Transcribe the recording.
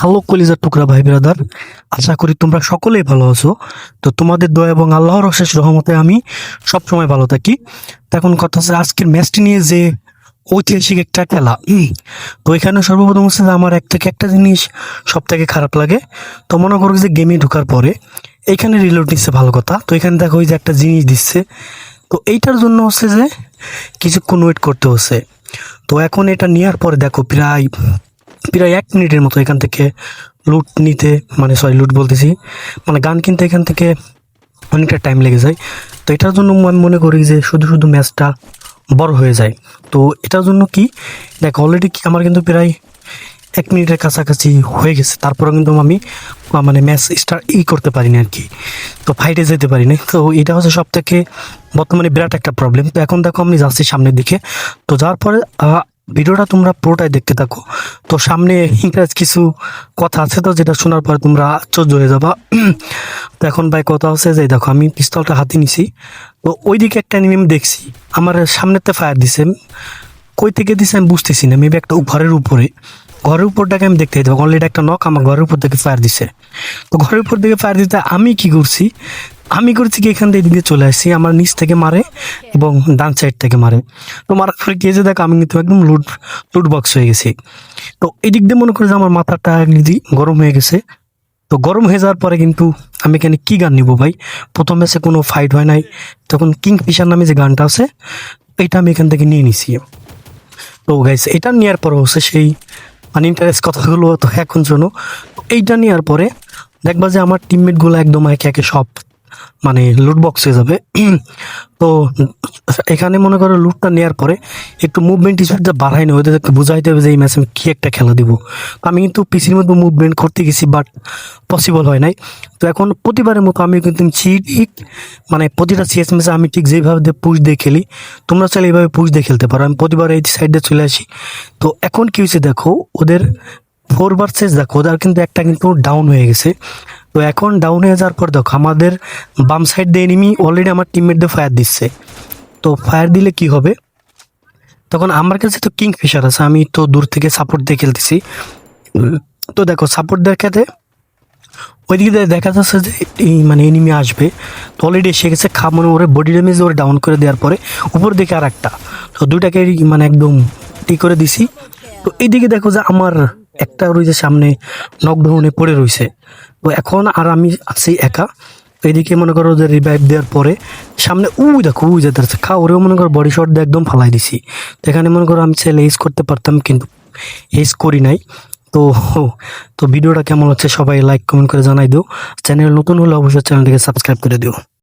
Hello কলিজার টুকরা, ভাই ব্রাদার। আশা করি তোমরা সকলেই ভালো আছো। তো তোমাদের দয়া এবং আল্লাহর অশেষ রহমতে আমি সবসময় ভালো থাকি। তো এখন কথা হচ্ছে আজকের ম্যাচটি নিয়ে যে ঐতিহাসিক একটা খেলা। তো এখানে সর্বপ্রথম হচ্ছে যে আমার এক থেকে একটা জিনিস সব থেকে খারাপ লাগে। তো মনে করো যে গেমে ঢোকার পরে এইখানে রিলোড নিচ্ছে ভালো কথা। তো এখানে দেখো ওই যে একটা জিনিস দিচ্ছে। তো এইটার জন্য হচ্ছে যে কিছুক্ষণ ওয়েট করতে হচ্ছে। তো এখন এটা নেওয়ার পরে দেখো প্রায় প্রায় এক মিনিটের মতো এখান থেকে লুট নিতে মানে সরি লুট বলতেছি। মানে গান কিনতে এখান থেকে অনেকটা টাইম লেগে যায়। তো এটার জন্য আমি মনে করি যে শুধু শুধু ম্যাচটা বড় হয়ে যায়। তো এটার জন্য কি, দেখ অলরেডি আমার কিন্তু প্রায় এক মিনিটের কাছাকাছি হয়ে গেছে। তারপরে কিন্তু আমি মানে ম্যাচ স্টার্ট ই করতে পারিনি আর কি। তো ফাইটে যেতে পারিনি। তো এটা হচ্ছে সব থেকে বর্তমানে বিরাট একটা প্রবলেম তো এখন দেখো আমি যাচ্ছি সামনের দিকে। তো যাওয়ার পরে ভিডিওটা তোমরা পুরোটাই দেখতে থাকো। তো সামনে ইংরেজ কিছু কথা আছে তো, যেটা শোনার পরে তোমরা আশ্চর্য হয়ে যাবা। তো এখন ভাই কথা হচ্ছে যে, দেখো, আমি পিস্তলটা হাতে নিছি। তো ওইদিকে একটা এনিমি আমি দেখছি। আমার সামনেতে ফায়ার দিছে। কই থেকে দিছে আমি বুঝতেছি না। মেবি একটা ঘরের উপরে। ঘরের উপরটাকে আমি দেখতে দেবো অলরেডি একটা নক আমার ঘরের উপর থেকে ফায়ার দিছে। তো ঘরের উপর থেকে ফায়ার দিতে আমি কি করছি? আমি করছি কি, এখান থেকে এদিকে চলে আসছি, আমার নিচ থেকে মারে এবং ডান সাইড থেকে মারে। তো মারার পরে কি হয়েছে, দেখো, আমি কিন্তু একদম লুট লুট বক্স হয়ে গেছি। তো এদিক দিয়ে মনে করি যে আমার মাথাটা একদিকে গরম হয়ে গেছে। তো গরম হয়ে যাওয়ার পরে কিন্তু আমি এখানে কি গান নিব ভাই? প্রথম ম্যাচে কোনো ফাইট হয় নাই। তখন কিং ফিশার নামে যে গানটা আছে, এটা আমি এখান থেকে নিয়ে নিছি। তো গাইছে এটা নেওয়ার পর হচ্ছে সেই মানে ইন্টারেস্ট কথাগুলো তো এখন শোনো। এইটা নেওয়ার পরে দেখবা যে আমার টিমমেটগুলো একদম একে একে সব মানে লুট বক্স যাবে। তো এখানে মনে করো লুটটা নেওয়ার পরে একটু মুভমেন্ট স্পিডটা বাড়াই না ওদেরকে বুঝাইতে হবে যে এই ম্যাচে আমি কী একটা খেলা দিব। আমি কিন্তু পিসির মধ্যে মুভমেন্ট করতে গেছি বাট পসিবল হয় নাই। তো এখন প্রতিবারের মতো আমি কিন্তু ঠিক মানে প্রতিটা সিএস ম্যাচে আমি ঠিক যেভাবে পুশ দিয়ে খেলি, তোমরা চাইলে এইভাবে পুশ দিয়ে খেলতে পারো। আমি প্রতিবার এই সাইডে চলে আসি। তো এখন কী হয়েছে দেখো, ওদের ফোর ভার্সেস দেখো, ওদের কিন্তু একটা কিন্তু ডাউন হয়ে গেছে। তো এখন ডাউন হয়ে যাওয়ার পর দেখো, আমাদের বাম সাইড দিয়ে এনিমি অলরেডি আমার টিমমেটদের ফায়ার দিচ্ছে। তো ফায়ার দিলে কি হবে? তখন আমার কাছে তো কিং ফিশার আছে, আমি তো দূর থেকে সাপোর্ট দিয়ে খেলতেছি। তো দেখো সাপোর্ট দেওয়ার দেখাতে ওইদিকে দেখা যাচ্ছে যে এই মানে এনিমি আসবে। তো অলরেডি এসে গেছে খা মনে ওরে বডি ড্যামেজ ওরে ডাউন করে দেওয়ার পরে উপর দিকে আর একটা তো দুইটাকে মানে একদম টি করে দিছি। তো এইদিকে দেখো যে আমার একটা রয়েছে সামনে নকডাউনে পড়ে রয়েছে। তো এখন আর আমি আছি একা। তো এদিকে মনে করো যে রিভাইভ দেওয়ার পরে সামনে, উই দেখো, উই যেতে আছে ওরেও মনে করো বডি শট দিয়ে একদম ফালাই দিছি। তো এখানে মনে করো আমি ছেলে ইউজ করতে পারতাম কিন্তু এইস করি নাই। তো তো ভিডিওটা কেমন হচ্ছে সবাই লাইক কমেন্ট করে জানাই দিও। চ্যানেল নতুন হলে অবশ্যই চ্যানেলটিকে সাবস্ক্রাইব করে দিও।